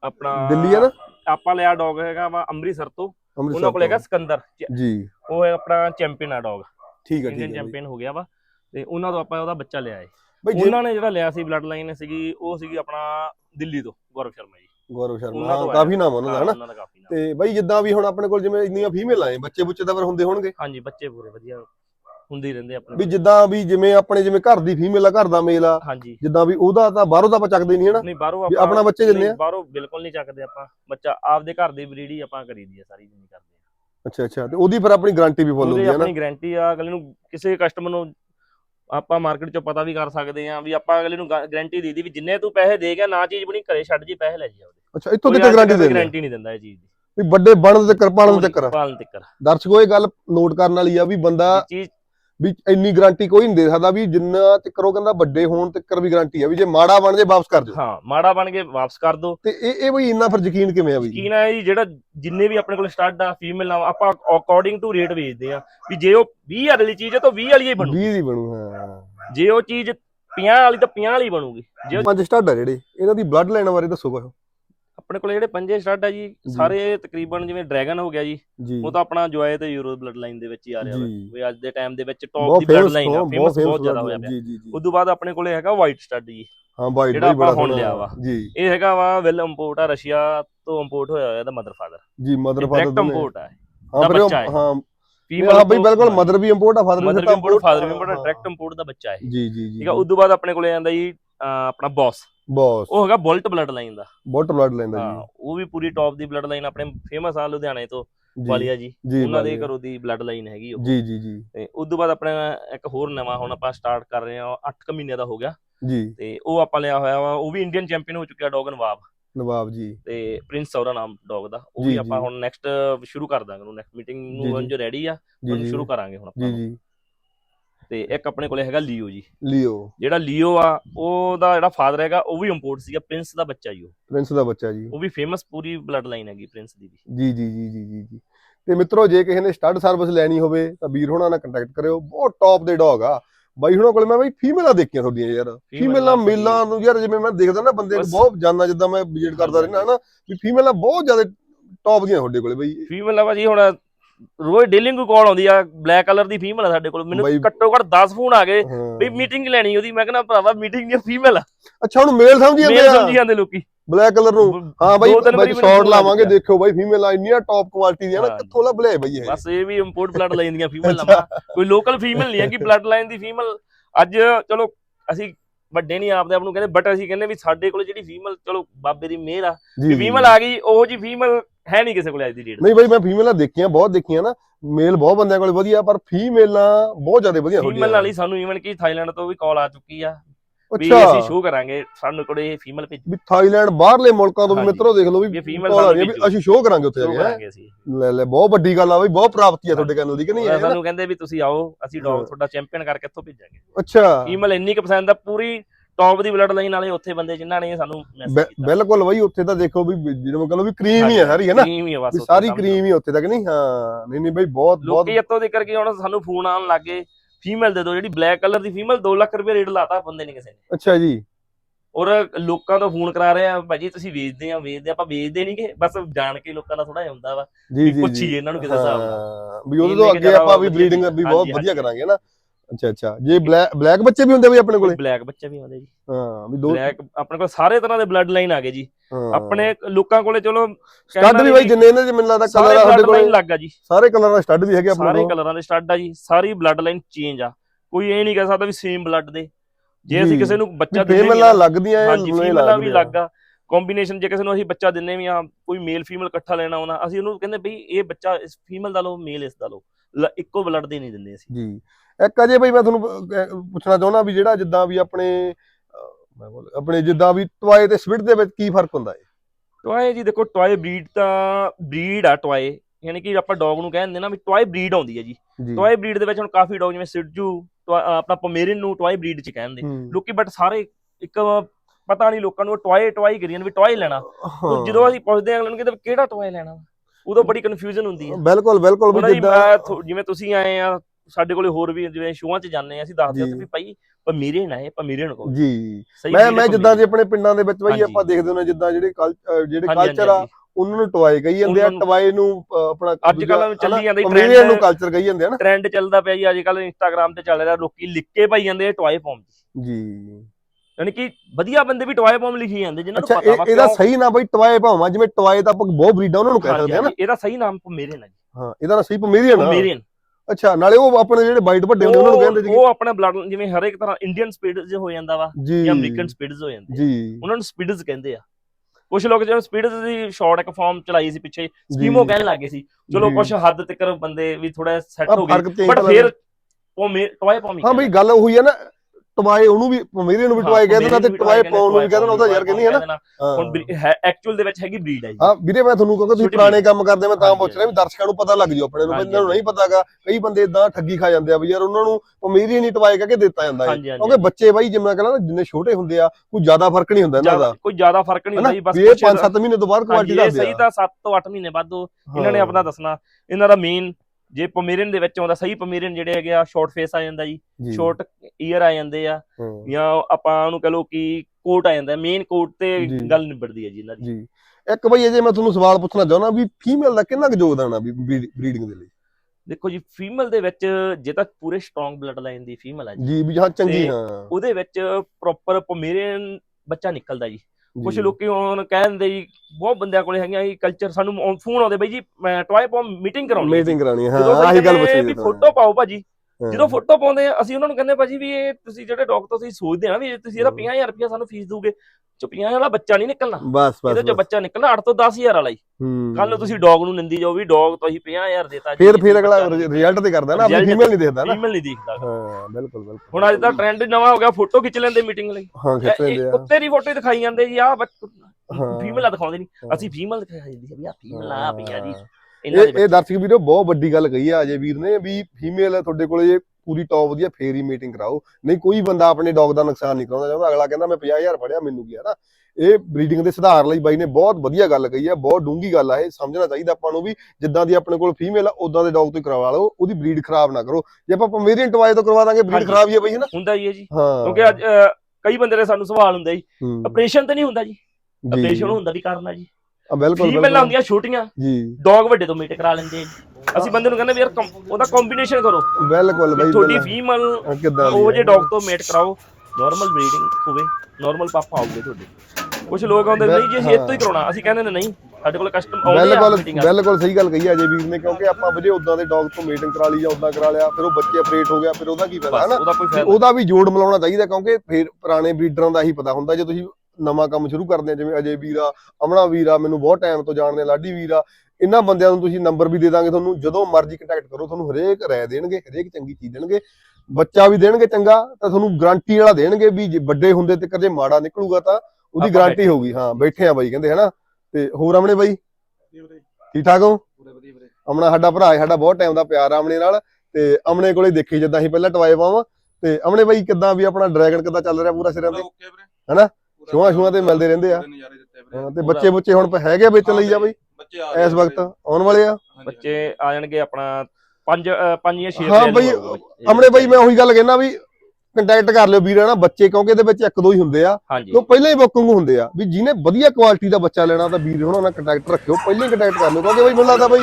ਆਪਣਾ ਦਿੱਲੀ ਆ ਨਾ? ਆਪਾਂ ਲਿਆ ਡੌਗ ਹੈਗਾ ਵਾ ਅੰਮ੍ਰਿਤਸਰ ਤੋਂ। ਉਹਨਾਂ ਕੋਲ ਹੈਗਾ। ਸਿਕੰਦਰ। ਜੀ। ਉਹ ਹੈ ਆਪਣਾ ਚੈਂਪੀਅਨ ਆ ਡੌਗ ਠੀਕ ਇੰਡੀਅਨ ਠੀਕ ਬਾਈ। ਚੈਂਪੀਅਨ ਹੋ ਗਿਆ ਵਾ। ਤੇ ਉਹਨਾਂ ਤੋਂ ਆਪਾਂ ਉਹਦਾ ਬੱਚਾ ਲਿਆ ਏ। ਉਹਨਾਂ ਨੇ ਜਿਹੜਾ ਲਿਆ ਸੀ ਬਲੱਡ ਲਾਈਨ ਸੀਗੀ ਉਹ ਸੀਗੀ ਆਪਣਾ ਦਿੱਲੀ ਤੋਂ ਗੌਰਵ ਸ਼ਰਮਾ ਜੀ। ਗੌਰਵ ਸ਼ਰਮਾ ਕਾਫੀ ਨਾਮ ਉਹਨਾਂ ਦਾ ਹਨਾ? ਤੇ ਬਾਈ ਜਿੱਦਾਂ ਵੀ ਹੁਣ ਆਪਣੇ ਕੋਲ ਜਿਵੇਂ ਇੰਨੀਆਂ ਫੀਮੇਲ ਆਏ ਬੱਚੇ ਬੁੱਚੇ ਤਾਂ ਫਿਰ ਹੁੰਦੇ ਹੋਣਗੇ। ਹਾਂਜੀ ਬੱਚੇ ਪੂਰੇ ਵਧੀਆ ਹੁੰਦੇ ਰਹਿੰਦੇ ਆਪਣੇ ਵੀ ਜਿੱਦਾਂ ਵੀ ਜਿਵੇਂ ਆਪਣੇ ਜਿਵੇਂ ਘਰ ਦੀ ਫੀਮੇਲ ਆ ਘਰ ਦਾ ਮੇਲ ਆ ਜਿੱਦਾਂ ਵੀ ਉਹਦਾ ਤਾਂ ਬਾਹਰੋਂ ਤਾਂ ਆਪਾਂ ਚੱਕਦੇ ਨਹੀਂ ਹਨਾ? ਨਹੀਂ ਬਾਹਰੋਂ ਆਪਾਂ ਆਪਣਾ ਬੱਚੇ ਦਿੰਦੇ ਆ। ਬਾਹਰੋਂ ਬਿਲਕੁਲ ਨਹੀਂ ਚੱਕਦੇ ਆਪਾਂ। ਬੱਚਾ ਆਪਦੇ ਘਰ ਦੀ ਬਰੀਡ ਹੀ ਆਪਾਂ ਕਰੀਦੀ ਆ ਸਾਰੀ ਜਿੰਨੀ ਕਰਦੇ ਆ। ਅੱਛਾ ਅੱਛਾ। ਤੇ ਉਹਦੀ ਫਿਰ ਆਪਣੀ ਗਾਰੰਟੀ ਵੀ ਫੁੱਲ ਹੁੰਦੀ ਹੈ ਨਾ ਆਪਣੀ ਗਾਰੰਟੀ ਆ ਅਗਲੇ ਨੂੰ ਕਿਸੇ ਕਸਟਮਰ ਨੂੰ ਆਪਾਂ ਮਾਰਕੀਟ ਚੋਂ ਪਤਾ ਵੀ ਕਰ ਸਕਦੇ ਆ ਵੀ ਆਪਾਂ ਅਗਲੇ ਨੂੰ ਗਾਰੰਟੀ ਦੇ ਦੀ ਵੀ ਜਿੰਨੇ ਤੂੰ ਪੈਸੇ ਦੇ ਗਿਆ ਨਾ ਚੀਜ਼ ਬਣੀ ਘਰੇ ਛੱਡ ਜੀ ਪੈਸੇ ਲੈ ਜੀ ਉਹਦੇ ਅੱਛਾ ਇੱਥੋਂ ਤੱਕ ਗਾਰੰਟੀ ਦੇ। ਗਾਰੰਟੀ ਨਹੀਂ ਦਿੰਦਾ ਇਹ ਚੀਜ਼ ਦੀ। ਵੀ ਵੱਡੇ ਬਣ ਤੇ ਕਿਰਪਾਨ ਤੇ ਕਰ ਦਰਸ਼ਕੋ ਇਹ ਗੱਲ ਨੋਟ ਕਰਨ ਵਾਲੀ ਆ ਵੀ ਬੰਦਾ ਚੀਜ਼ ਵੀ ਇੰਨੀ ਗਾਰੰਟੀ ਕੋਈ ਨਹੀਂ ਦੇ ਸਕਦਾ ਵੀ ਜਿੰਨਾ ਤੱਕ ਉਹ ਕਹਿੰਦਾ ਵੱਡੇ ਹੋਣ ਤੱਕ ਵੀ ਗਾਰੰਟੀ ਆ ਵੀ ਜੇ ਮਾੜਾ ਬਣ ਜੇ ਵਾਪਸ ਕਰ ਦਿਓ ਹਾਂ ਮਾੜਾ ਬਣ ਕੇ ਵਾਪਸ ਕਰ ਦੋ। ਤੇ ਇਹ ਇਹ ਬਈ ਇੰਨਾ ਫਿਰ ਯਕੀਨ ਕਿਵੇਂ ਆ ਬਈ? ਯਕੀਨ ਹੈ ਜੀ ਜਿਹੜਾ ਜਿੰਨੇ ਵੀ ਆਪਣੇ ਕੋਲ ਸਟਾਰਟ ਆ ਫੀਮੇਲ ਆ ਆਪਾਂ ਅਕੋਰਡਿੰਗ ਟੂ ਰੇਟ ਵੇਚਦੇ ਆ ਵੀ ਜੇ ਉਹ 20 ਵਾਲੀ ਚੀਜ਼ ਹੈ ਤਾਂ 20 ਵਾਲੀ ਹੀ ਬਣੂ। 20 ਦੀ ਬਣੂ ਹਾਂ। ਜੇ ਉਹ ਚੀਜ਼ 50 ਵਾਲੀ ਤਾਂ 50 ਵਾਲੀ ਬਣੂਗੀ। ਜੇ ਪੰਜ ਸਟਾਡ ਆ ਜਿਹੜੇ ਇਹਨਾਂ ਦੀ ਬਲੱਡ ਲਾਈਨ ਬਾਰੇ ਦੱਸੋ ਕੁਛ ਆਪਣੇ ਕੋਲ ਜਿਹੜੇ ਪੰਜੇ ਸਟਾਰਟ ਆ ਜੀ ਸਾਰੇ ਤਕਰੀਬਨ ਜਿਵੇਂ ਡਰੈਗਨ ਹੋ ਗਿਆ ਜੀ ਉਹ ਤਾਂ ਆਪਣਾ ਜੋਏ ਤੇ ਯੂਰੋ ਬਲੱਡ ਲਾਈਨ ਦੇ ਵਿੱਚ ਹੀ ਆ ਰਿਹਾ ਵਾ। ਅੱਜ ਦੇ ਟਾਈਮ ਦੇ ਵਿੱਚ ਟੌਪ ਦੀ ਬਲੱਡ ਲਾਈਨ ਆ ਫੇਮਸ ਬਹੁਤ ਜ਼ਿਆਦਾ ਹੋਇਆ ਪਿਆ। ਉਸ ਤੋਂ ਬਾਅਦ ਆਪਣੇ ਕੋਲੇ ਹੈਗਾ ਵਾਈਟ ਸਟੱਡ ਜੀ। ਹਾਂ ਬਾਈਟ ਜਿਹੜਾ ਆਪਾਂ ਹੁਣ ਲਿਆ ਵਾ। ਜੀ। ਇਹ ਹੈਗਾ ਵਾ ਵੈਲ ਇੰਪੋਰਟ ਆ ਰਸ਼ੀਆ ਤੋਂ ਇੰਪੋਰਟ ਹੋਇਆ ਹੋਇਆ ਇਹਦਾ ਮਦਰ ਫਾਦਰ ਜੀ ਮਦਰ ਫਾਦਰ ਡਾਇਰੈਕਟ ਇੰਪੋਰਟ ਆ ਹਾਂ ਦਾ ਫਿਰ ਹੈ। ਹਾਂ। ਫੀਮੇਲ ਹਾਂ ਬਈ ਬਿਲਕੁਲ ਮਦਰ ਵੀ ਇੰਪੋਰਟ ਆ ਫਾਦਰ ਵੀ ਇੰਪੋਰਟ ਫਾਦਰ ਵੀ ਇੰਪੋਰਟ। ਡਾਇਰੈਕਟ ਇੰਪੋਰਟ ਦਾ ਬੱਚਾ ਹੈ ਜੀ ਜੀ ਜੀ ਠੀਕ ਆ ਉਸ ਤੋਂ ਬਾਅਦ ਆਪਣੇ ਕੋਲੇ ਆਂਦਾ ਜੀ ਆਪਣਾ ਬੌਸ ਬੌਸ। ਉਹ ਹੈਗਾ ਬੁਲਟ ਬਲੱਡ ਲਾਈਨ ਦਾ। ਬਹੁਤ ਬਲੱਡ ਲੈਂਦਾ ਹਾਂ ਉਹ ਵੀ ਪੂਰੀ ਟੌਪ ਦੀ ਬਲੱਡ ਲਾਈਨ ਆਪਣੇ ਫੇਮਸ ਆ ਲੁਧਿਆਣੇ ਤੋਂ ਜੀ। ਵਾਲੀਆ ਜੀ। ਜੀ ਉਹਨਾਂ ਦੇ ਵਾਲੀਆ। ਘਰੋਂ ਦੀ ਬਲੱਡ ਲਾਈਨ ਹੈਗੀ ਉਹ। ਜੀ ਜੀ ਜੀ। ਤੇ ਉਸ ਤੋਂ ਬਾਅਦ ਆਪਣਾ ਇੱਕ ਹੋਰ ਨਵਾਂ ਹੁਣ ਆਪਾਂ ਸਟਾਰਟ ਕਰ ਰਹੇ ਹਾਂ 8 ਕੁ ਮਹੀਨੇ ਦਾ ਹੋ ਗਿਆ। ਜੀ। ਤੇ ਉਹ ਆਪਾਂ ਲਿਆ ਹੋਇਆ ਵਾ ਉਹ ਵੀ ਇੰਡੀਅਨ ਚੈਂਪੀਅਨ ਹੋ ਚੁੱਕਿਆ ਡੌਗ ਨਵਾਬ। ਨਵਾਬ ਜੀ। ਤੇ ਪ੍ਰਿੰਸ ਸੌਰਾ ਨਾਮ ਡੌਗ ਦਾ। ਉਹ ਜੀ, ਵੀ ਆਪਾਂ ਜੀ। ਹੁਣ ਨੈਕਸਟ ਸ਼ੁਰੂ ਕਰ ਦਾਂਗੇ ਉਹਨੂੰ ਨੈਕਸਟ ਮੀਟਿੰਗ ਜੀ, ਨੂੰ ਜੀ। ਜੋ। ਰੈਡੀ ਆ ਜੀ ਉਹਨੂੰ ਜੀ। ਸ਼ੁਰੂ ਕਰਾਂਗੇ ਹੁਣ ਆਪਾਂ ਜੀ ਜੀ। ਤੇ ਇੱਕ ਆਪਣੇ ਕੋਲੇ ਹੈਗਾ ਲੀਓ ਜੀ। ਲਿਓ। ਜਿਹੜਾ ਲੀਓ ਆ ਉਹਦਾ ਜਿਹੜਾ ਫਾਦਰ ਹੈਗਾ ਉਹ ਵੀ ਇੰਪੋਰਟ ਸੀਗਾ ਪ੍ਰਿੰਸ ਦਾ ਬੱਚਾ ਜੀ ਉਹ। ਪ੍ਰਿੰਸ ਦਾ ਬੱਚਾ ਜੀ। ਉਹ ਵੀ ਫੇਮਸ ਪੂਰੀ ਬਲੱਡ ਲਾਈਨ ਹੈਗੀ ਪ੍ਰਿੰਸ ਦੀ ਵੀ। ਜੀ ਜੀ ਜੀ ਜੀ ਜੀ ਜੀ। ਤੇ ਮਿੱਤਰੋ ਜੇ ਕਿਸੇ ਨੇ ਸਟੱਡ ਸਰਵਿਸ ਲੈਣੀ ਹੋਵੇ ਤਾਂ ਵੀਰ ਹੋਣਾ ਨਾਲ ਕੰਟੈਕਟ ਕਰਿਓ। ਬਹੁਤ ਟੌਪ ਦੇ ਡੌਗ ਆ। ਬਾਈ ਹੁਣਾਂ ਕੋਲ ਮੈਂ ਬਾਈ ਫੀਮੇਲਾਂ ਦੇਖੀਆਂ ਤੁਹਾਡੀਆਂ ਯਾਰ। ਫੀਮੇਲਾਂ। ਮੇਲਾਂ ਨੂੰ ਯਾਰ ਜਿਵੇਂ ਮੈਂ ਦੇਖਦਾ ਨਾ ਬੰਦੇ ਨੂੰ। ਬਹੁਤ ਜਾਨਣਾ ਜਿੱਦਾਂ ਮੈਂ ਵਿਜ਼ਿਟ ਕਰਦਾ ਰਹਿਣਾ ਹਨਾ ਵੀ ਫੀਮੇਲਾਂ ਬਹੁਤ ਜ਼ਿਆਦਾ ਟੌਪ ਦੀਆਂ ਤੁਹਾਡੇ ਕੋਲੇ ਬਈ। ਫੀਮੇਲ ਆ ਭਾਜੀ ਹੁਣ ਰੋਜ਼ ਡੇਲੀ ਨੂੰ ਕਾਲ ਆਉਂਦੀ ਆ ਬਲੈਕ ਕਲਰ ਦੀ ਫੀਮੇਲ ਆ ਸਾਡੇ ਕੋਲ। ਮੈਨੂੰ ਬਾਈ- ਘੱਟੋ ਘੱਟ 10 ਫੋਨ ਆ ਗਏ ਹਾਂ। ਵੀ ਮੀਟਿੰਗ ਲੈਣੀ ਉਹਦੀ। ਮੈਂ ਕਹਿੰਦਾ ਭਰਾਵਾ ਮੀਟਿੰਗ ਦੀ ਫੀਮੇਲ ਆ। ਅੱਛਾ ਹੁਣ ਮੇਲ ਸਮਝੀ ਜਾਂਦੇ ਮੇਲ ਆ? ਸਮਝੀ ਜਾਂਦੇ ਲੋਕੀ। ਬਲੈਕ ਕਲਰ ਨੂੰ। ਹਾਂ ਬਾਈ ਦੋ ਤਿੰਨ ਵਾਰੀ ਬਾਈ ਮੈਨੂੰ ਸ਼ਾਰਟ phone ਲਾਵਾਂਗੇ ਆ ਦੇਖਿਓ ਬਾਈ ਫੀਮੇਲਾਂ ਇੰਨੀਆਂ ਟੌਪ ਕੁਆਲਿਟੀ ਦੀਆਂ ਨਾ। ਕਿੱਥੋਂ ਲੱਭ ਲਿਆ ਬਈ ਇਹ? ਬਸ ਇਹ ਵੀ ਇੰਪੋਰਟ ਬਲੱਡ ਲਾਈਨ ਦੀਆਂ ਫੀਮੇਲ ਆ। ਕੋਈ ਲੋਕਲ ਫੀਮੇਲ ਨਹੀਂ ਹੈ ਕਿ ਬਲੱਡ ਲਾਈਨ ਦੀ ਫੀਮੇਲ ਅੱਜ ਚਲੋ ਅਸੀਂ ਵੱਡੇ ਨਹੀਂ ਆਪਦੇ ਆਪ ਨੂੰ ਕਹਿੰਦੇ ਬਟ ਅਸੀਂ ਕਹਿੰਦੇ ਵੀ ਸਾਡੇ ਕੋਲ ਜਿਹੜੀ ਫੀਮੇਲ ਚਲੋ ਬਾਬੇ ਦੀ ਮਿਹਰ ਆ। ਜੀ ਜੀ, ਫੀਮੇਲ ਆ ਗਈ ਉਹ ਜੀ ਫੀਮੇਲ ਹੈ ਨਹੀਂ ਕਿਸੇ ਕੋਲ ਅੱਜ ਦੀ ਡੇਟ ਨਹੀਂ ਬਾਈ ਮੈਂ ਫੀਮੇਲਾਂ ਦੇਖੀਆਂ ਬਹੁਤ ਦੇਖੀਆਂ ਨਾ। ਮੇਲ ਬਹੁਤ ਬੰਦਿਆਂ ਕੋਲ ਵਧੀਆ ਪਰ ਫੀਮੇਲਾਂ ਬਹੁਤ ਜ਼ਿਆਦਾ ਵਧੀਆ ਫੀਮੇਲ ਨਾਲ ਹੀ ਸਾਨੂੰ ਈਵਨ ਕਿ ਥਾਈਲੈਂਡ ਤੋਂ ਵੀ ਕਾਲ ਆ ਚੁੱਕੀ ਆ ਵੀ ਅਸੀਂ ਸ਼ੋਅ ਕਰਾਂਗੇ ਸਾਨੂੰ ਕੋਲੇ ਇਹ ਫੀਮੇਲ ਭੇਜ। ਵੀ ਥਾਈਲੈਂਡ ਬਾਹਰਲੇ ਮੁਲਕਾਂ ਤੋਂ ਵੀ। ਮਿੱਤਰੋ ਦੇਖ ਲਓ ਵੀ ਭੇਜੋ। ਅਸੀਂ ਸ਼ੋਅ ਕਰਾਂਗੇ ਉੱਥੇ ਜਾ ਕੇ ਲੈ ਲੈ ਬਹੁਤ ਵੱਡੀ ਗੱਲ ਆ ਬਈ ਬਹੁਤ ਪ੍ਰਾਪਤੀ ਆ ਤੁਹਾਡੇ ਕੈਨਲ ਦੀ ਕਿ ਨਹੀਂ? ਸਾਨੂੰ ਕਹਿੰਦੇ ਵੀ ਤੁਸੀਂ ਆਓ ਅਸੀਂ। ਡੌਗ ਤੁਹਾਡਾ ਚੈਂਪੀਅਨ ਕਰਕੇ ਇੱਥੋਂ ਭੇਜਾਂਗੇ। ਅੱਛਾ। ਫੀਮੇਲ ਇੰਨੀ ਕੁ ਪਸੰਦ ਆ ਪੂਰੀ ਟੌਪ ਦੀ ਬਲੱਡ ਲਾਈਨ ਵਾਲੇ ਉੱਥੇ ਬੰਦੇ ਜਿਨ੍ਹਾਂ ਨੇ ਸਾਨੂੰ ਮੈਸੇਜ ਬਿ- ਕੀਤਾ। ਬਿਲਕੁਲ ਬਈ ਉੱਥੇ ਤਾਂ ਦੇਖੋ ਵੀ ਜਿਹਨੂੰ ਕਹ ਲਓ ਵੀ ਕਰੀਮ ਹੀ ਹੈ ਸਾਰੀ ਹੈ ਨਾ? ਕਰੀਮ ਹੀ ਆ ਬਸ ਵੀ ਉੱਥੇ ਸਾਰੀ। ਕਰੀਮ ਹੀ ਉੱਥੇ ਤੱਕ ਨਹੀਂ? ਹਾਂ ਨਹੀਂ ਨਹੀਂ ਬਈ ਬਹੁਤ ਬਹੁਤ ਲੋਕੀ ਇੱਥੋਂ ਦੇ ਕਰਕੇ ਹੁਣ ਸਾਨੂੰ ਫੋਨ ਆਉਣ ਲੱਗੇ ਫੀਮੇਲ ਦੇ ਦਿਓ ਜਿਹੜੀ ਬਲੈਕ ਕਲਰ ਦੀ ਫੀਮੇਲ 2 ਲੱਖ ਰੁਪਏ ਰੇਟ ਲਾਤਾ ਬੰਦੇ ਨੇ ਕਿਸੇ ਨੇ। ਅੱਛਾ ਜੀ। ਔਰ ਲੋਕਾਂ ਤੋਂ ਫੋਨ ਕਰਾ ਰਹੇ ਆ ਭਾਜੀ ਤੁਸੀਂ ਵੇਚਦੇ ਆ ਵੇਚਦੇ ਆਪਾਂ ਵੇਚਦੇ ਨਹੀਂਗੇ ਬਸ ਜਾਣ ਕੇ ਲੋਕਾਂ ਦਾ ਥੋੜਾ ਜਿਹਾ ਹੁੰਦਾ ਵਾ ਜੀ ਪੁੱਛੀਏ ਇਹਨਾਂ ਨੂੰ ਕਿਸੇ ਹਿਸਾਬ ਨਾਲ। ਵੀ ਉਹਦੇ ਤੋਂ ਕੁ ਅੱਗੇ ਆਪਾਂ ਵੀ ਬਰੀਡਿੰਗ। ਵੀ ਬਹੁਤ ਵਧੀਆ। ਕਰਾਂਗੇ ਨਾ? ਅੱਛਾ ਅੱਛਾ। ਜੇ ਬਲੈਕ ਬਲੈਕ ਬੱਚੇ ਵੀ ਹੁੰਦੇ ਬਈ ਆਪਣੇ ਕੋਲੇ? ਬਲੈਕ ਬੱਚੇ ਵੀ ਆਉਂਦੇ ਜੀ। ਹਾਂ ਵੀ ਦੋ ਬਲੈਕ ਆਪਣੇ ਕੋਲ ਸਾਰੇ ਤਰ੍ਹਾਂ ਦੇ ਬਲੱਡ ਲਾਈਨ ਆ ਗਏ ਜੀ। ਆਪਣੇ ਲੋਕਾਂ ਕੋਲੇ ਚਲੋ ਸਟੱਡ ਵੀ ਬਾਈ ਜਿੰਨੇ ਇਹਨਾਂ ਦੇ ਮੈਨੂੰ ਲੱਗਦਾ ਸਾਰੇ ਕਲਰ ਆ ਸਾਡੇ ਕੋਲੇ। ਲੱਗਾ ਜੀ। ਸਾਰੇ ਕਲਰ ਦਾ ਸਟੱਡ ਵੀ ਹੈਗੇ ਆਪਣੇ ਸਾਰੇ ਕੋਲ। ਕਲਰਾਂ ਦੇ ਸਟੱਡ ਆ ਜੀ। ਸਾਰੀ ਬਲੱਡ ਲਾਈਨ ਚੇਂਜ ਆ। ਕੋਈ ਇਹ ਨਹੀਂ ਕਹਿ ਸਕਦਾ ਵੀ ਸੇਮ ਬਲੱਡ ਦੇ। ਜੇ ਅਸੀਂ। ਕਿਸੇ ਨੂੰ ਬੱਚਾ ਦਿੰਦੇ ਫੀਮੇਲਾਂ ਆ ਲੱਗਦੀਆਂ ਐ ਹਾਂਜੀ ਫੀਮੇਲਾਂ ਵੀ। ਲੱਗਾ ਕੰਬੀਨੇਸ਼ਨ ਜੇ ਕਿਸੇ ਨੂੰ ਅਸੀਂ ਬੱਚਾ ਦਿੰਨੇ ਵੀ ਆ ਕੋਈ ਮੇਲ ਫੀਮੇਲ ਇਕੱਠਾ ਲੈਣਾ ਆਉਣਾ ਅਸੀਂ ਉਹਨੂੰ ਕਹਿੰਦੇ ਬਈ ਇਹ ਬੱਚਾ ਇਸ ਫੀਮੇਲ ਦਾ ਲਓ ਮੇਲ ਇਸ ਦਾ ਲਓ। ਲ- ਇੱਕੋ ਬਲੱਡ ਦੇ ਨਹੀਂ ਦਿੰਦੇ ਅਸੀਂ। ਜੀ। ਇੱਕ ਅਜੇ ਬਈ ਮੈਂ ਤੁਹਾਨੂੰ ਅਹ, ਪੁੱਛਣਾ ਚਾਹੁੰਦਾ ਵੀ ਜਿਹੜਾ ਜਿੱਦਾਂ ਵੀ ਆਪਣੇ ਅਹ, ਮੈਂ ਬੋਲ ਆਪਣੇ ਜਿੱਦਾਂ ਵੀ ਟਵਾਏ ਤੇ ਸਵਿਟ ਦੇ ਵਿੱਚ ਕੀ ਫ਼ਰਕ ਹੁੰਦਾ ਹੈ ਟੋਏ ਜੀ ਦੇਖੋ ਟੋਏ ਬਰੀਡ ਤਾਂ ਬਰੀਡ ਆ ਟੋਏ ਯਾਨੀ ਕਿ ਆਪਾਂ ਡੌਗ ਨੂੰ ਕਹਿੰਦੇ ਨਾ ਵੀ ਟੋਏ ਬਰੀਡ ਆਉਂਦੀ ਹੈ ਜੀ। ਜੀ। ਟੋਏ ਬਰੀਡ ਦੇ ਵਿੱਚ ਹੁਣ ਕਾਫੀ ਡੌਗ ਜਿਵੇਂ ਸਿਡਜੂ ਟੋਏ- ਅਹ ਆਪਣਾ ਪਮੇਰੀਅਨ ਨੂੰ ਟੋਏ ਬਰੀਡ ਚ ਕਹਿੰਦੇ। ਹੂੰ। ਲੋਕੀ ਬਟ ਸਾਰੇ ਇੱਕ ਪਤਾ ਨਹੀਂ ਲੋਕਾਂ ਨੂੰ ਟੋਏ ਟੋਏ ਕਰੀਆਂ ਵੀ ਟੋਏ ਲੈਣਾ। ਹਾਂ। ਜਦੋਂ ਅਸੀਂ ਪੁੱਛਦੇ ਆ ਅਗਲੇ ਨੂੰ ਕਿ ਕਿਹੜਾ ਟੋਏ ਲੈਣਾ ਵਾ? ਉਦੋਂ ਬੜੀ ਕਨਫਿਊਜ਼ਨ ਹੁੰਦੀ ਹੈ ਬਿਲਕੁਲ ਬਿਲਕੁਲ ਵੀ ਜੀ ਜਿੱਦਾਂ ਜਿਵੇਂ ਤੁਸੀਂ ਆਏ ਆ ਸਾਡੇ ਕੋਲੇ ਹੋਰ ਵੀ ਜਿਵੇਂ ਸ਼ੋਆਂ 'ਚ ਜਾਂਦੇ ਆ ਅਸੀਂ ਦੱਸਦੇ ਆ ਜੀ। ਵੀ ਭਾਈ ਪਮੀਰੀਅਨ ਆਏ ਪਮੀਰੀਅਨ ਕੋ ਜੀ ਸਹੀ ਮੈਂ ਮੈਂ ਹੈ ਜਿੱਦਾਂ ਜੇ। ਆਪਣੇ ਪਿੰਡਾਂ ਦੇ ਵਿੱਚ ਹਾਂਜੀ। ਆਪਾਂ ਦੇਖਦੇ ਹੁੰਦੇ ਜਿੱਦਾਂ ਜਿਹੜੇ ਕਲ- ਜਿਹੜੇ ਕਲਚਰ ਆ। ਉਹਨਾਂ ਨੂੰ ਟਵਾਏ ਕਹੀ ਜਾਂਦੇ ਆ ਨੂੰ- ਟਵਾਏ ਨੂੰ ਆਪਣਾ ਅੱਜ ਕੱਲ੍ਹ ਚੱਲੀ ਜਾਂਦੀ trend- ਨੂੰ ਕਲਚਰ ਕਹੀ ਜਾਂਦੇ ਆ ਨਾ ਟ੍ਰੈਂਡ ਚੱਲਦਾ ਪਿਆ ਜੀ ਅੱਜ ਕੱਲ ਇੰਸਟਾਗ੍ਰam ਤੇ ਚੱਲ ਰਿਹਾ ਲੋਕੀ ਲਿਖ ਕੇ ਪਾਈ ਜਾਂਦੇ ਆ ਟੋਏ ਪੌਮ ਜੀ ਯਾਨੀ ਕਿ ਵਧੀਆ ਬੰਦੇ ਵੀ ਟੋਏ ਪੌਮ ਲਿਖੀ ਜਾਂਦੇ ਜਿਨ੍ਹਾਂ ਨੂੰ ਅੱਛਾ ਪਤਾ ਵਾ ਇਹਦਾ ਕਿਉਂ- ਸਹੀ ਨਾਮ ਬਈ ਟਵਾਏ ਭਾਵਾਂ ਜਿਵੇਂ ਟਵਾਏ ਤਾਂ ਆਪਾਂ ਬਹੁਤ ਬਰੀਡਾਂ ਉਹਨਾਂ ਨੂੰ ਕਹਿ ਹਾਂਜੀ, ਸਕਦੇ ਆ ਨਾ। ਹਾਂਜੀ, ਇਹਦਾ ਸਹੀ ਨਾਮ ਪਮੇਰੀਅਨ ਹੈ ਜੀ। ਹਾਂ ਇਹਦਾ ਨਾਂ ਸਹੀ ਪਮੇਰੀਅਨ ਆ। ਪਮੇਰੀਅਨ। ਅੱਛਾ ਨਾਲੇ ਉਹ ਆਪਣੇ ਜਿਹੜੇ ਵਾਈਟ ਵੱਡੇ ਹੁੰਦੇ ਉਹਨਾਂ ਨੂੰ ਕਹਿੰਦੇ ਜੀ ਉਹ ਆਪਣਾ ਬਲੱਡ ਜਿਵੇਂ ਹਰ ਇੱਕ ਤਰ੍ਹਾਂ ਇੰਡੀਅਨ ਸਪੀਡਸ ਹੋ ਜਾਂਦਾ ਵਾ ਜੀ। ਜਾਂ ਅਮਰੀਕਨ ਸਪੀਡਸ ਹੋ ਜਾਂਦੇ ਆ। ਜੀ। ਉਹਨਾਂ ਨੂੰ ਸਪੀਡਸ ਕਹਿੰਦੇ ਆ। ਕੁਝ ਲੋਕ ਜਦੋਂ ਸਪੀਡਸ ਦੀ ਸ਼ਾਰਟ ਇੱਕ ਫਾਰਮ ਚਲਾਈ ਸੀ ਪਿੱਛੇ ਸਕੀਮੋ। ਕਹਿਣ ਲੱਗੇ ਸੀ। ਚਲੋ। ਕੁਝ ਹੱਦ ਤੱਕ ਬੰਦੇ ਵੀ ਥੋੜਾ ਸੈੱਟ ਹੋ ਗਏ ਬਟ ਫਿਰ ਉਹ ਮੇ ਟੋਏ ਪੌਮੀ ਹਾਂ ਬਈ ਗੱਲ ਉਹੀ ਹੈ ਨਾ ਟਵਾਏ ਉਹਨੂੰ ਵੀ ਪਮੇਰੀਅਨ ਨੂੰ ਵੀ ਟਵਾਏ ਕਹਿ ਦਿੰਦਾ ਤੇ ਟਵਾਏ ਪਾਉਣ ਨੂੰ ਵੀ ਕਹਿ ਦਿੰਦਾ ਉਹਦਾ ਯਾਰ ਕਹਿੰਦੀ ਹੈ ਨਾ। ਹੁਣ ਐਕਚੁਅਲ ਦੇ ਵਿੱਚ ਹੈਗੀ ਬਰੀਡ ਹੈ ਜੀ। ਹਾਂ ਵੀਰੇ ਮੈਂ ਤੁਹਾਨੂੰ ਕਹੂੰਗਾ ਤੁਸੀਂ ਪੁਰਾਣੇ ਕੰਮ ਕਰਦੇ ਮੈਂ ਤਾਂ ਪੁੱਛ ਰਿਹਾ ਵੀ ਦਰਸ਼ਕਾਂ ਨੂੰ ਪਤਾ ਲੱਗ ਜਾਓ ਆਪਣੇ ਨੂੰ ਬੰਦਿਆਂ ਨੂੰ ਨਹੀਂ ਪਤਾਗਾ ਕਈ ਬੰਦੇ ਇਦਾਂ ਠੱਗੀ ਖਾ ਜਾਂਦੇ ਆ ਵੀ ਯਾਰ ਉਹਨਾਂ ਨੂੰ ਪਮੇਰੀਅਨ ਨਹੀਂ ਟਵਾਏ ਕਹਿ ਕੇ ਦਿੱਤਾ ਜਾਂਦਾ ਹੈ ਕਿਉਂਕਿ ਬੱਚੇ ਬਾਈ ਜਿਵੇਂ ਕਹਿੰਦਾ ਜਿੰਨੇ ਛੋਟੇ ਹੁੰਦੇ ਆ ਕੋਈ ਜ਼ਿਆਦਾ ਫ਼ਰਕ ਨਹੀਂ ਹੁੰਦਾ ਇਹਨਾਂ ਦਾ। ਕੋਈ ਜ਼ਿਆਦਾ ਫ਼ਰਕ ਨਹੀਂ ਹੁੰਦਾ ਜੀ ਬਸ ਇਹ ਕੁਛ 5-7 ਮਹੀਨੇ ਤੋਂ ਬਾਅਦ ਕੁਆਲਿਟੀ ਦਾ ਸਹੀ ਤਾਂ 7 ਤੋਂ 8 ਮਹੀਨੇ ਬਾਅਦ ਉਹ ਇਹਨਾਂ ਨੇ ਆਪਣਾ ਦੱਸਣਾ। ਇਹਨਾਂ ਦਾ ਮੇਨ ਜੇ ਪਮੇਰੀਅਨ ਦੇ ਵਿੱਚ ਆਉਂਦਾ ਸਹੀ ਪਮੇਰੀਅਨ ਜਿਹੜੇ ਹੈਗੇ ਆ ਸ਼ਾਰਟ ਫੇਸ ਆ ਜਾਂਦਾ ਜੀ ਸ਼ਾਰਟ ਈਅਰ ਆ ਜਾਂਦੇ ਆ ਜਾਂ ਆਪਾਂ ਉਹਨੂੰ ਕਹ ਲਓ ਕਿ ਕੋਟ ਆ ਜਾਂਦਾ ਮੇਨ ਕੋਟ ਤੇ। ਗੱਲ ਨਿਬੜਦੀ ਹੈ ਜੀ ਇਹਨਾਂ ਦੀ। ਜੀ। ਇੱਕ ਬਈ ਜੇ ਮੈਂ ਤੁਹਾਨੂੰ ਸਵਾਲ ਪੁੱਛਣਾ ਚਾਹੁੰਦਾ ਵੀ ਫੀਮੇਲ ਦਾ ਕਿੰਨਾ ਕੁ ਯੋਗਦਾਨ ਆ ਵੀ ਬਰੀਡਿੰਗ ਦੇ ਲਈ? ਦੇਖੋ ਜੀ ਫੀਮੇਲ ਦੇ ਵਿੱਚ ਜੇ ਤਾਂ ਪੂਰੇ ਸਟਰੋਂਗ ਬਲੱਡ ਲਾਈਨ ਦੀ ਫੀਮੇਲ ਆ ਜੀ। ਜੀ ਵੀ ਹਾਂ ਚੰਗੀ ਹਾਂ। ਉਹਦੇ ਵਿੱਚ ਪ੍ਰੋਪਰ ਪਮੇਰੀਅਨ ਬੱਚਾ ਨਿਕਲਦਾ ਜੀ। ਕੁਝ। ਲੋਕੀ ਹੁਣ ਕਹਿੰਦੇ ਜੀ ਬਹੁਤ ਬੰਦਿਆਂ ਕੋਲੇ ਹੈਗੀਆਂ ਇਹ ਕਲਚਰ ਸਾਨੂੰ ਫੋਨ ਆਉਂਦੇ ਬਈ ਜੀ ਮੈਂ ਟਵਾਈ ਪੌਮ ਮੀਟਿੰਗ ਕਰਾਉਣੀ। ਮੀਟਿੰਗ ਕਰਾਣੀ ਹਾਂ ਆਹੀ ਗੱਲ ਪੁੱਛੀ ਵੀ ਫੋਟੋ ਪਾਓ ਭਾਜੀ ਜਦੋਂ ਫੋਟੋ ਪਾਉਂਦੇ ਆ ਅਸੀਂ ਉਹਨਾਂ ਨੂੰ ਕਹਿੰਦੇ ਭਾਜੀ ਵੀ ਇਹ ਤੁਸੀਂ ਜਿਹੜੇ ਡਾਕਟਰ ਤੁਸੀਂ ਸੋਚਦੇ ਆ ਨਾ ਵੀ ਤੁਸੀਂ ਇਹਦਾ 50000 ਰੁਪਇਆ ਸਾਨੂੰ ਫੀਸ ਦੋਗੇ ਚੁਪੀਆਂ ਵਾਲਾ ਬੱਚਾ ਨਹੀਂ ਨਿਕਲਣਾ। ਬਸ ਬਸ ਇਹਦੇ ਚੋਂ। ਬੱਚਾ ਨਿਕਲਣਾ 8 ਤੋਂ 10000 ਵਾਲਾ ਹੀ। ਕੱਲ ਨੂੰ ਤੁਸੀਂ ਡੌਗ ਨੂੰ ਨਿੰਦੀ ਜਾਓ ਵੀ ਡੌਗ ਤੋਂ ਹੀ 50000 ਦੇਤਾ ਫਿਰ ਫਿਰ ਅਗਲਾ ਰਿਜ਼ਲਟ ਤੇ ਕਰਦਾ ਨਾ ਆਪਣੀ ਫੀਮੇਲ ਨਹੀਂ ਦੇਖਦਾ ਨਾ। ਫੀਮੇਲ ਨਹੀਂ ਦੇਖਦਾ। ਹਾਂ ਬਿਲਕੁਲ ਬਿਲਕੁਲ। ਹੁਣ ਅੱਜ ਦਾ ਟ੍ਰੈਂਡ ਨਵਾਂ ਹੋ ਗਿਆ ਫੋਟੋ ਖਿੱਚ ਲੈਂਦੇ ਮੀਟਿੰਗ ਲਈ। ਹਾਂ ਖਿੱਚ ਲੈਂਦੇ ਆ। ਕੁੱਤੇ ਦੀ ਫੋਟੋ ਦਿਖਾਈ ਜਾਂਦੇ ਜੀ ਆਹ ਹਾਂ। ਫੀਮੇਲ ਦਿਖਾਉਂਦੇ ਨਹੀਂ। ਅਸੀਂ ਫੀਮੇਲ ਦਿਖਾਈ ਜਾਂਦੀ ਵੀ ਆ ਫੀਮੇਲ ਆ ਪਈਆਂ ਜੀ ਇਹ ਦਰਸ਼ਕ ਵੀਰੋ ਬਹੁਤ ਵੱਡੀ ਗੱਲ ਕਹੀ ਆ ਅਜੇ ਵੀਰ ਨੇ ਵੀ ਫੀਮੇਲ ਤੁਹਾਡੇ ਕੋਲੇ ਜੇ ਪੂਰੀ ਟੌਪ ਵਧੀਆ ਫੇਰ ਹੀ ਮੀਟਿੰਗ ਕਰਾਓ। ਨਹੀਂ ਕੋਈ ਬੰਦਾ ਆਪਣੇ ਡੌਗ ਦਾ ਨੁਕਸਾਨ ਨਹੀਂ ਕਰਾਉਂਦਾ। ਚਾਹੁੰਦਾ ਅਗਲਾ ਕਹਿੰਦਾ ਮੈਂ 50000 ਫੜਿਆ ਮੈਨੂੰ ਕੀ ਨਾ ਇਹ ਬਰੀਡਿੰਗ ਦੇ ਸੁਧਾਰ ਲਈ ਬਾਈ ਨੇ ਬਹੁਤ ਵਧੀਆ ਗੱਲ ਕਹੀ ਆ ਬਹੁਤ ਡੂੰਗੀ ਗੱਲ ਆ ਇਹ ਸਮਝਣਾ ਚਾਹੀਦਾ ਆਪਾਂ ਨੂੰ ਵੀ ਜਿੱਦਾਂ ਦੀ ਆਪਣੇ ਕੋਲ ਫੀਮੇਲ ਆ ਉਦਾਂ ਦੇ ਡੌਗ ਤੋਂ ਹੀ ਕਰਵਾ ਲਓ ਉਹਦੀ ਬਰੀਡ ਖਰਾਬ ਨਾ ਕਰੋ। ਜੇ ਆਪਾਂ ਪਮੇਰੀਅਨ ਟਵਾਏ ਤੋਂ ਕਰਵਾ ਦਾਂਗੇ ਬਰੀਡ। ਖਰਾਬ ਹੀ ਆ ਬਈ ਹਨਾ? ਹੁੰਦਾ ਹੀ ਹੈ ਜੀ। ਹਾਂ। ਕਿਉਂਕਿ ਅੱਜ ਕਈ ਬੰਦੇ ਦੇ ਸਾਨੂੰ ਸਵਾਲ ਹੁੰਦਾ ਜੀ। ਹੂੰ, ਆਪਰੇਸ਼ਨ ਤਾਂ ਨਹੀਂ ਹੁੰਦਾ ਜੀ। ਜੀ। ਆਪਰੇਸ਼ਨ ਹੁੰਦਾ ਵੀ ਕਰਨਾ ਜੀ। ਆ, ਬਿਲਕੁਲ ਫੀਮੇਲਾਂ ਹੁੰਦੀਆਂ ਛੋਟੀਆਂ ਜੀ ਡੌਗ ਵੱਡੇ ਤੋਂ ਮੀਟ ਕਰਾ ਲੈਂਦੇ ਜੀ। ਅਸੀਂ ਬੰਦੇ ਨੂੰ ਕਹਿੰਦੇ ਵੀ ਯਾਰ ਉਹਦਾ ਕੰਬੀਨੇਸ਼ਨ ਕਰੋ ਬਿਲਕੁਲ ਬਈ ਤੁਹਾਡੀ। ਫੀਮੇਲ ਉਹ? ਜੇ ਡੌਗ ਤੋਂ ਮੇਟ ਕਰਾਓ ਨਾਰਮਲ ਬਰੀਡਿੰਗ ਹੋਵੇ ਨਾਰਮਲ ਪਾਪਾ ਆਉਗੇ ਤੁਹਾਡੇ ਕੁਝ ਲੋਕ ਆਉਂਦੇ ਨਹੀਂ ਜੀ ਅਸੀਂ ਇਹ ਤੋਂ ਹੀ ਕਰਾਉਣਾ ਅਸੀਂ ਕਹਿੰਦੇ ਨੇ ਨਹੀਂ ਸਾਡੇ ਕੋਲ ਕਸਟਮ ਆਉਂਦੇ ਆ ਬਿਲਕੁਲ। ਬਿਲਕੁਲ ਸਹੀ ਗੱਲ ਕਹੀ ਆ ਅਜੇ ਵੀਰ ਨੇ ਕਿਉਂਕਿ ਆਪਾਂ ਵੀਰੇ ਉਦਾਂ ਦੇ ਡੌਗ ਤੋਂ ਮੀਟਿੰਗ ਕਰਾ ਲਈ ਜਾਂ ਉਦਾਂ ਕਰਾ ਲਿਆ ਫਿਰ ਉਹ ਬੱਚੇ ਅਪਡੇਟ ਹੋ ਗਿਆ ਫਿਰ ਉਹਦਾ ਕੀ ਫਾਇਦਾ ਹਨਾ ਉਹਦਾ ਵੀ ਜੋੜ ਮਿਲਾਉਣਾ ਚਾਹੀਦਾ ਕਿਉਂਕਿ ਫਿਰ ਪੁਰਾਣੇ ਬਰੀਡਰਾਂ ਦਾ ਹੀ ਪਤਾ ਹੁੰਦਾ ਜੇ ਤੁਸੀਂ ਨਵਾਂ ਕੰਮ ਸ਼ੁਰੂ ਕਰਦੇ ਆ ਜਿਵੇਂ ਅਜੇ ਵੀਰ ਆ ਅਮਣਾ ਵੀਰ ਆ ਮੈਨੂੰ ਬਹੁਤ ਟਾਈਮ ਤੋਂ ਜਾਣਦੇ ਲਾਡੀ ਵੀਰ। ਆ ਇਹਨਾਂ ਬੰਦਿਆਂ ਨੂੰ ਤੁਸੀਂ ਨੰਬਰ ਵੀ ਦੇ ਦਾਂਗੇ ਤੁਹਾਨੂੰ ਜਦੋਂ ਮਰਜ਼ੀ ਕੰਟੈਕਟ ਕਰੋ ਤੁਹਾਨੂੰ ਹਰੇਕ ਰਾਏ ਦੇਣਗੇ ਹਰੇਕ ਚੰਗੀ ਚੀਜ਼ ਦੇਣਗੇ। ਬੱਚਾ ਵੀ ਦੇਣਗੇ ਚੰਗਾ ਤਾਂ ਤੁਹਾਨੂੰ ਗਾਰੰਟੀ ਵਾਲਾ ਦੇਣਗੇ ਵੀ ਜੇ ਵੱਡੇ ਹੁੰਦੇ ਤੇ ਜੇ ਮਾੜਾ ਨਿਕਲੂਗਾ ਤਾਂ ਉਹਦੀ ਗਾਰੰਟੀ ਹੋਊਗੀ। ਹਾਂ ਬੈਠੇ ਆ ਬਾਈ ਕਹਿੰਦੇ ਹਨਾ। ਤੇ ਹੋਰ ਅਮਣੇ ਬਾਈ? ਠੀਕ ਠਾਕ ਹੋ? ਅਮਣਾ ਸਾਡਾ ਭਰਾ ਹੈ ਸਾਡਾ ਬਹੁਤ ਟਾਈਮ ਦਾ ਪਿਆਰ ਆ ਅਮਣੇ ਨਾਲ। ਤੇ ਅਮਣੇ ਕੋਲੇ ਦੇਖੀ ਜਿੱਦਾਂ ਅਸੀਂ ਪਹਿਲਾਂ ਟਵਾਏ ਪਾਵਾਂ। ਤੇ ਅਮਣੇ ਬਾਈ ਕਿੱਦਾਂ ਵੀ ਆਪਣਾ ਡਰੈਗਨ ਕਿੱਦਾਂ ਚੱਲ ਰਿਹਾ ਪੂਰਾ ਸਿਰਾਂ ਤੇ? ਹਨਾ? ਛੂਹਾਂ ਛੂਹਾਂ ਤੇ ਮਿਲਦੇ ਰਹਿੰਦੇ ਆ। ਪੂਰੇ ਨਜ਼ਾਰੇ ਦਿੱਤੇ ਵੀਰੇ। ਹਾਂ, ਤੇ ਬੱਚੇ ਬੁੱਚੇ ਹੁਣ ਹੈਗੇ ਵੇਚਣ ਲਈ ਆ ਬਾਈ ਬੱਚੇ ਆ ਰਹੇ ਇਸ ਵਕਤ ਆਉਣ ਵਾਲੇ ਆ? ਬੱਚੇ ਆ ਜਾਣਗੇ ਆਪਣਾ ਪੰਜ ਅਹ, ਪੰਜ ਜਾਂ 6 ਹਾਂ ਬਈ, ਅਮਣੇ ਬਾਈ ਮੈਂ ਉਹੀ ਗੱਲ ਕਹਿਣਾ ਵੀ ਕੰਟੈਕਟ ਕਰ ਲਿਓ ਵੀਰ ਹਨਾ ਬੱਚੇ ਕਿਉਂਕਿ ਇਹਦੇ ਵਿੱਚ ਇੱਕ ਦੋ ਹੀ ਹੁੰਦੇ ਆ। ਉਹ ਪਹਿਲਾਂ ਹੀ ਬੁਕਿੰਗ ਹੁੰਦੇ ਆ ਵੀ ਜਿਹਨੇ ਵਧੀਆ ਕੁਆਲਿਟੀ ਦਾ ਬੱਚਾ ਲੈਣਾ ਤਾਂ ਵੀਰ ਹੁਣਾਂ ਨਾਲ ਕੰਟੈਕਟ ਰੱਖਿਓ ਪਹਿਲਾਂ ਹੀ ਕੰਟੈਕਟ ਕਰ ਲਿਓ ਕਿਉਂਕਿ ਬਾਈ ਮੈਨੂੰ ਲੱਗਦਾ ਬਾਈ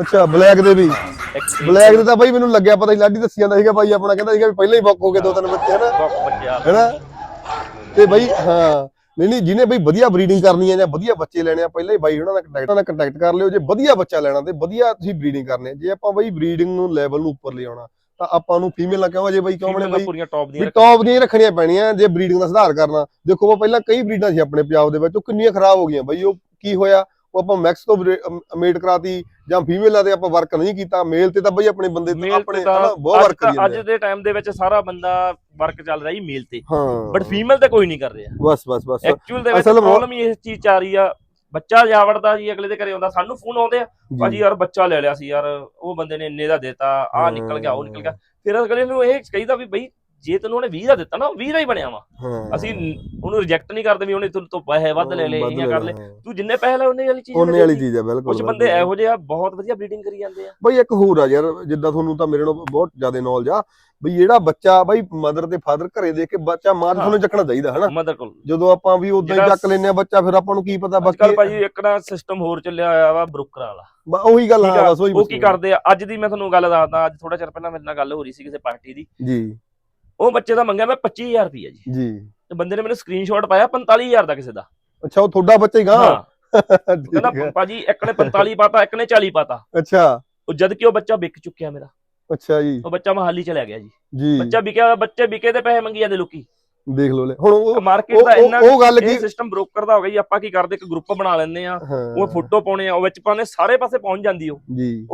ਅੱਛਾ ਬਲੈਕ ਦੇ ਵੀ। ਬਲੈਕ ਦੇ ਤਾਂ ਬਾਈ ਮੈਨੂੰ ਲੱਗਿਆ ਪਤਾ ਹੀ ਲਾਡੀ ਦੱਸੀ ਜਾਂਦਾ ਸੀਗਾ ਬਾਈ ਆਪਣਾ ਕਹਿੰਦਾ ਸੀਗਾ ਵੀ ਪਹਿਲਾਂ ਹੀ ਬੁੱਕ ਹੋ ਗਏ ਦੋ ਤਿੰਨ ਬੱਚੇ ਹਨਾ? ਹੈਨਾ? ਤੇ ਬਾਈ ਹਾਂ। ਨਹੀਂ ਨਹੀਂ ਜਿਹਨੇ ਬਈ ਵਧੀਆ ਬਰੀਡਿੰਗ ਕਰਨੀ ਹੈ ਜਾਂ ਵਧੀਆ ਬੱਚੇ ਲੈਣੇ ਆ ਪਹਿਲਾਂ ਹੀ ਬਾਈ ਉਹਨਾਂ ਨਾਲ ਕੰਟੈਕਟ ਨਾਲ ਕੰਟੈਕਟ ਕਰ ਲਿਓ। ਜੇ ਵਧੀਆ ਬੱਚਾ ਲੈਣਾ ਤੇ ਵਧੀਆ ਤੁਸੀਂ ਬਰੀਡਿੰਗ ਕਰਨੀ ਹੈ। ਜੇ ਆਪਾਂ ਬਈ ਬਰੀਡਿੰਗ ਨੂੰ ਲੈਵਲ ਨੂੰ ਉੱਪਰ ਲਿਆਉਣਾ ਤਾਂ ਆਪਾਂ ਨੂੰ ਫੀਮੇਲ ਨਾ ਕਿਉਂ ਜੇ ਬਈ ਕਿਉਂ ਬਣੇ ਬਈ ਪੂਰੀਆਂ ਟੌਪ ਦੀਆਂ ਟੌਪ ਦੀਆਂ ਰੱਖਣੀਆਂ ਪੈਣੀਆਂ ਜੇ ਬਰੀਡਿੰਗ ਦਾ ਸੁਧਾਰ ਕਰਨਾ। ਦੇਖੋ ਉਹ ਪਹਿਲਾਂ ਕਈ ਬਰੀਡਾਂ ਸੀ ਆਪਣੇ ਪੰਜਾਬ ਦੇ ਵਿੱਚ ਉਹ ਕਿੰਨੀਆਂ ਖਰਾਬ ਹੋ ਗਈਆਂ। ਬਈ ਉਹ ਕੀ ਹੋਇਆ? ਉਹ ਆਪਾਂ ਮੈਕਸ ਤੋਂ ਮੇਡ ਕਰਾਤੀ ਜਾਂ ਫੀਮੇਲਾਂ ਤੇ ਆਪਾਂ ਵਰਕ ਨਹੀਂ ਕੀਤਾ ਮੇਲ ਤੇ ਤਾਂ ਬਈ ਆਪਣੇ ਬੰਦੇ ਆਪਣੇ ਤੇ ਹਨਾ ਬਹੁਤ ਅੱਜ ਵਰਕ ਕਰੀ ਅੱਜ ਜਾਂਦੇ ਦੇ ਟਾਈਮ ਦੇ ਵਿੱਚ ਸਾਰਾ ਬੰਦਾ ਵਰਕ ਚੱਲ ਰਿਹਾ ਮੇਲ ਤੇ। ਬਟ ਫੀਮੇਲ ਤੇ ਕੋਈ ਨਹੀਂ ਕਰ ਰਿਹਾ। ਬਸ ਬਸ ਬਸ। ਐਕਚੁਅਲ ਦੇ ਵਿੱਚ ਪ੍ਰੋਬਲਮ ਹੀ ਇਸ ਚੀਜ਼ ਚ ਆ ਰਹੀ ਆ। ਬੱਚਾ ਜਾ ਵੜਦਾ ਜੀ ਅਗਲੇ ਦੇ ਘਰੇ ਆਉਂਦਾ ਸਾਨੂੰ ਫੋਨ ਆਉਂਦੇ ਆ। ਭਾਜੀ ਯਾਰ ਬੱਚਾ ਲੈ ਲਿਆ ਸੀ ਯਾਰ ਉਹ ਬੰਦੇ ਨੇ ਇੰਨੇ ਦਾ ਦਿੱਤਾ ਆ ਨਿਕਲ ਗਿਆ ਉਹ ਨਿਕਲ ਗਿਆ। ਫਿਰ ਅਗਲੇ ਨੂੰ ਇਹ ਕਹੀਦਾ ਵੀ ਬਈ ਜੇ ਤੈਨੂੰ ਉਹਨੇ 20 ਦਾ ਦਿੱਤਾ ਨਾ ਉਹ 20 ਦਾ ਹੀ ਬਣਿਆ ਵਾ। ਹਾਂ। ਅਸੀਂ ਉਹਨੂੰ ਰਿਜੈਕਟ ਨਹੀਂ ਕਰਦੇ ਵੀ ਉਹਨੇ ਤੈਨੂੰ ਤੋਂ ਪੈਸੇ ਵੱਧ ਲੈ ਲਏ ਜਾਂ ਕਰ ਲਏ। ਤੂੰ ਜਿੰਨੇ ਪੈਸੇ ਲਏ ਉਹਨੇ ਵਾਲੀ ਚੀਜ਼ ਉਹਨੇ ਵਾਲੀ ਚੀਜ਼ ਹੈ ਬਿਲਕੁਲ ਕੁਝ ਬੰਦੇ ਇਹੋ ਜਿਹੇ ਆ ਬਹੁਤ ਵਧੀਆ ਬਰੀਡਿੰਗ ਕਰੀ ਜਾਂਦੇ ਆ। ਬਈ ਇੱਕ ਹੋਰ ਆ ਯਾਰ ਜਿੱਦਾਂ ਤੁਹਾਨੂੰ ਤਾਂ ਮੇਰੇ ਨਾਲ ਬਹੁਤ ਜ਼ਿਆਦਾ ਨੌਲੇਜ ਆ ਬਈ ਜਿਹੜਾ ਬੱਚਾ ਬਈ ਮਦਰ ਤੇ ਫਾਦਰ ਘਰੇ ਦੇਖ ਕੇ ਬੱਚਾ ਮਾਂ। ਤੁਹਾਨੂੰ ਚੱਕਣਾ ਚਾਹੀਦਾ ਹਨਾ? ਮਦਰ ਕੋਲ। ਜਦੋਂ ਆਪਾਂ ਵੀ ਉਦਾਂ ਹੀ ਚੱਕ ਲੈਨੇ ਆ ਬੱਚਾ ਫਿਰ ਆਪਾਂ ਨੂੰ ਕੀ ਪਤਾ ਕੱਲ ਬਾਕੀ ਭਾਜੀ ਇੱਕ ਨਾ ਸਿਸਟਮ ਹੋਰ ਚੱਲਿਆ ਹੋਇਆ ਵਾ ਬਰੋਕਰਾਂ ਵਾਲਾ। ਬ- ਉਹੀ ਗੱਲ ਆ, ਬਸ ਉਹੀ ਉਹ ਕੀ ਕਰਦੇ ਆ? ਅੱਜ ਦੀ ਮੈਂ ਤੁਹਾਨੂੰ ਗੱਲ ਦੱਸਦਾ ਅੱਜ ਥੋੜਾ ਚਿਰ ਪਹਿਲਾਂ ਮੇਰੇ ਨਾਲ ਗੱਲ ਹੋ ਰਹੀ ਸੀ ਕਿਸੇ ਪਾਰਟੀ ਦੀ। ਜੀ। ਉਹ ਬੱਚੇ ਦਾ ਮੰਗਿਆ ਮੈਂ 25000 ਰੁਪਏ ਜੀ। ਜੀ। ਤੇ ਬੰਦੇ ਨੇ ਮੈਨੂੰ ਸਕਰੀਨਸ਼ਾਟ ਪਾਇਆ 45000 ਦਾ ਕਿਸੇ ਦਾ। ਅੱਛਾ ਉਹ ਤੁਹਾਡਾ ਬੱਚਾ ਹੀ ਗਾ? ਠੀਕ ਕਹਿੰਦਾ ਹੈ। ਭਾਜੀ ਇੱਕ ਨੇ 45 ਪਾਤਾ ਇੱਕ ਨੇ 40 ਪਾਤਾ। ਅੱਛਾ। ਉਹ ਜਦ ਕਿ ਉਹ ਬੱਚਾ ਵਿਕ ਚੁੱਕਿਆ ਮੇਰਾ। ਅੱਛਾ ਜੀ। ਉਹ ਬੱਚਾ ਮਹਾਲੀ ਚਲਿਆ ਗਿਆ ਜੀ। ਜੀ। ਬੱਚਾ ਵਿਕਿਆ ਬੱਚੇ ਵਿਕੇ ਦੇ ਪੈਸੇ ਮੰਗੀ ਜਾਂਦੇ ਲੋਕੀ। ਦੇਖ ਲਓ ਲੈ। ਹੁਣ ਉਹ ਮਾਰਕੀਟ ਉਹ ਦਾ ਇੰਨਾ ਉਹ- ਉਹ ਗੱਲ ਕੀ ਸਿਸਟਮ ਬ੍ਰੋਕਰ ਦਾ ਹੋ ਗਿਆ ਜੀ ਆਪਾਂ ਕੀ ਕਰਦੇ ਇੱਕ ਗਰੁੱਪ ਬਣਾ ਲੈਂਦੇ ਆ ਹਾਂ। ਉਹ ਫੋਟੋ ਪਾਉਣੇ ਆ ਉਹ ਵਿੱਚ ਪਾਉਣੇ ਸਾਰੇ ਪਾਸੇ ਪਹੁੰਚ ਜਾਂਦੀ ਉਹ। ਜੀ।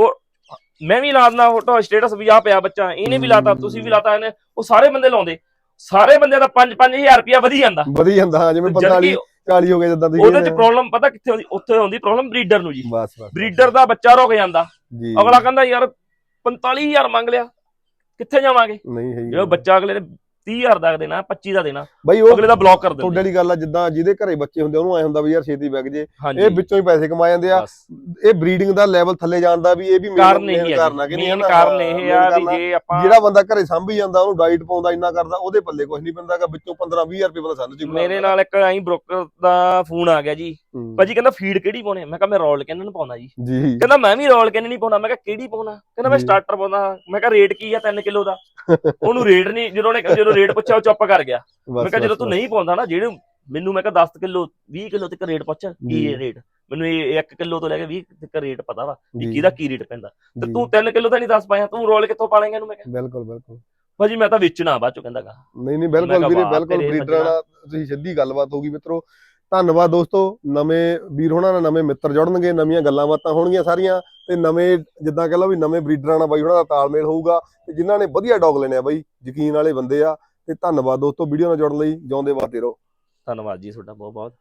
ਮੈਂ ਵੀ ਲਾ ਦਿੰਦਾ ਫੋਟੋ ਸਟੇਟਸ ਵੀ ਆ ਪਿਆ ਬੱਚਾ ਇਹਨੇ ਵੀ ਲਾਤਾ ਤੁਸੀਂ ਵੀ ਲਾਤਾ ਇਹਨੇ। ਉਹ ਸਾਰੇ ਬੰਦੇ ਲਾਉਂਦੇ। ਸਾਰੇ ਬੰਦੇ ਦਾ 5-5000 ਰੁਪਿਆ ਵਧੀ ਜਾਂਦਾ। ਵਧੀ ਜਾਂਦਾ ਹਾਂ ਜਿਵੇਂ ਜਦ 45 ਕਿ 40 ਹੋ ਗਏ ਜਿੱਦਾਂ ਤੁਸੀਂ ਉਹਦੇ ਚ। ਪ੍ਰੋਬਲਮ ਪਤਾ ਕਿੱਥੇ ਆਉਂਦੀ ਉੱਥੇ ਆਉਂਦੀ ਪ੍ਰੋਬਲਮ ਬਰੀਡਰ ਨੂੰ ਜੀ। ਬਸ ਬਸ ਬਰੀਡਰ ਦਾ ਬੱਚਾ ਰੁਕ ਜਾਂਦਾ। ਅਗਲਾ ਕਹਿੰਦਾ ਯਾਰ 45000 ਮੰਗ ਲਿਆ। ਕਿੱਥੇ ਜਾਵਾਂਗੇ? ਨਹੀਂ ਹੈ। ਜਿਹੜਾ ਬੱਚਾ ਅਗਲੇ ਨੇ 30000 ਦਾ ਦੇਣਾ 25 ਦਾ ਦੇਣਾ ਬਈ ਉਹ ਅਗਲੇ ਦਾ ਬਲੌਕ ਕਰ ਤੁਹਾਡੇ ਦਿੰਦੇ ਵਾਲੀ ਗੱਲ ਆ ਜਿੱਦਾਂ ਜਿਹਦੇ ਘਰੇ ਬੱਚੇ ਹੁੰਦੇ ਉਹਨੂੰ ਐ ਹੁੰਦਾ ਵੀ ਯਾਰ ਛੇਤੀ ਵਿਕ ਜੇ। ਇਹ ਵਿੱਚੋਂ ਹੀ ਪੈਸੇ ਕਮਾ ਜਾਂਦੇ ਆ। ਇਹ ਬਰੀਡਿੰਗ ਦਾ ਲੈਵਲ ਥੱਲੇ ਜਾਣ ਦਾ ਵੀ ਇਹ ਵੀ ਕਾਰਨ ਇਹ ਕਾਰਨ ਆ ਕਿ ਨਹੀਂ? ਕਾਰਨ ਇਹ ਆ ਵੀ। ਜੇ ਆਪਾਂ ਜਿਹੜਾ ਬੰਦਾ ਘਰੇ ਸਾਂਭੀ ਜਾਂਦਾ ਉਹਨੂੰ ਡਾਈਟ ਪਾਉਂਦਾ ਇੰਨਾ ਕਰਦਾ ਉਹਦੇ ਪੱਲੇ ਕੁਝ ਨਹੀਂ ਪੈਂਦਾਗਾ ਵਿੱਚੋਂ 15 20000 ਰੁਪਏ ਬੰਦਾ ਸਾਨੂੰ ਜੀ ਮੇਰੇ ਨਾਲ ਇੱਕ ਐਂ ਬ੍ਰੋਕਰ ਦਾ ਫੋਨ ਆ ਗਿਆ ਜੀ। ਭਾਜੀ ਕਹਿੰਦਾ ਫੀਡ ਕਿਹੜੀ ਪਾਉਣੀ ਮੈਂ ਕਿਹਾ ਮੈਂ ਰੋਲ ਕੈਨਨ ਪਾਉਣਾ ਜੀ। ਕਹਿੰਦਾ ਮੈਂ ਵੀ ਰੋਲ ਕੈਨਨ ਨਹੀਂ ਪਾਉਣਾ। ਮੈਂ ਕਿਹਾ ਕਿਹੜੀ ਪਾਉਣਾ? ਕਹਿੰਦਾ ਮੈਂ। ਸਟਾਰਟਰ ਪਾਉਣਾ। ਮੈਂ ਕਿਹਾ ਰੇਟ ਕੀ ਆ? 3 ਕਿਲੋ ਦਾ। ਉਹਨੂੰ ਰੇਟ ਨਹੀਂ ਜਦੋਂ ਨੇ ਜਦੋਂ ਰੇਟ ਪੁੱਛਿਆ ਉਹ ਚੁੱਪ ਕਰ ਗਿਆ। ਮੈਂ ਕਿਹਾ ਜਦੋਂ ਤੂੰ। ਨਹੀਂ ਪਾਉਂਦਾ ਨਾ ਜਿਹੜੇ ਮੈਨੂੰ ਮੈਂ ਕਿਹਾ 10 ਕਿਲੋ 20 ਕਿਲੋ ਤੱਕ ਰੇਟ ਪੁੱਛ ਕੀ ਜੀ। ਹੈ ਰੇਟ? ਮੈਨੂੰ ਇਹ 1 ਕਿਲੋ ਤੋਂ ਲੈ ਕੇ 20 ਤੱਕ ਰੇਟ ਪਤਾ ਵਾ ਜੀ, ਕਿਹਦਾ ਕੀ ਰੇਟ ਪੈਂਦਾ। ਤੇ ਤੂੰ 3 ਕਿਲੋ ਤਾਂ ਨਹੀਂ ਦੱਸ ਪਾਇਆ ਤੂੰ ਰੋਲ ਕਿੱਥੋਂ ਪਾ ਲੇਂਗਾ ਇਹਨੂੰ ਮੈਂ ਕਿਹਾ। ਬਿਲਕੁਲ ਬਿਲਕੁਲ। ਭਾਜੀ ਮੈਂ ਤਾਂ ਵੇਚਣਾ ਬਾਅਦ ਚੋਂ ਕਹਿੰਦਾਗਾ ਨਹੀਂ ਨਹੀਂ ਬਿਲਕੁਲ ਵੀਰੇ ਬਿਲਕੁਲ ਬਰੀਡਰਾਂ। ਨਾਲ ਤੁਸੀਂ ਸਿੱਧੀ ਗੱਲਬਾਤ ਹੋਗੀ ਮਿੱਤਰੋ। ਧੰਨਵਾਦ ਦੋਸਤੋ। ਨਵੇਂ ਵੀਰ ਹੋਣਾ ਨਾਲ ਨਵੇਂ ਮਿੱਤਰ ਜੁੜਨਗੇ, ਨਵੀਆਂ ਗੱਲਾਂ ਬਾਤਾਂ ਹੋਣਗੀਆਂ ਸਾਰੀਆਂ ਤੇ ਨਵੇਂ ਜਿੱਦਾਂ ਕਹ ਲਓ ਵੀ ਨਵੇਂ ਬਰੀਡਰਾਂ ਨਾਲ ਬਾਈ ਉਹਨਾਂ ਦਾ ਤਾਲਮੇਲ ਹੋਊਗਾ ਤੇ ਜਿਨ੍ਹਾਂ ਨੇ ਵਧੀਆ ਡੌਗ ਲੈਣੇ ਆ ਬਾਈ, ਯਕੀਨ ਵਾਲੇ ਬੰਦੇ ਆ ਤੇ ਧੰਨਵਾਦ ਦੋਸਤੋ ਵੀਡੀਓ ਨਾਲ ਜੁੜਨ ਲਈ, ਜਿਉਂਦੇ ਵਾਦੇ ਰਹੋ। ਧੰਨਵਾਦ ਜੀ ਤੁਹਾਡਾ ਬਹੁਤ ਬਹੁਤ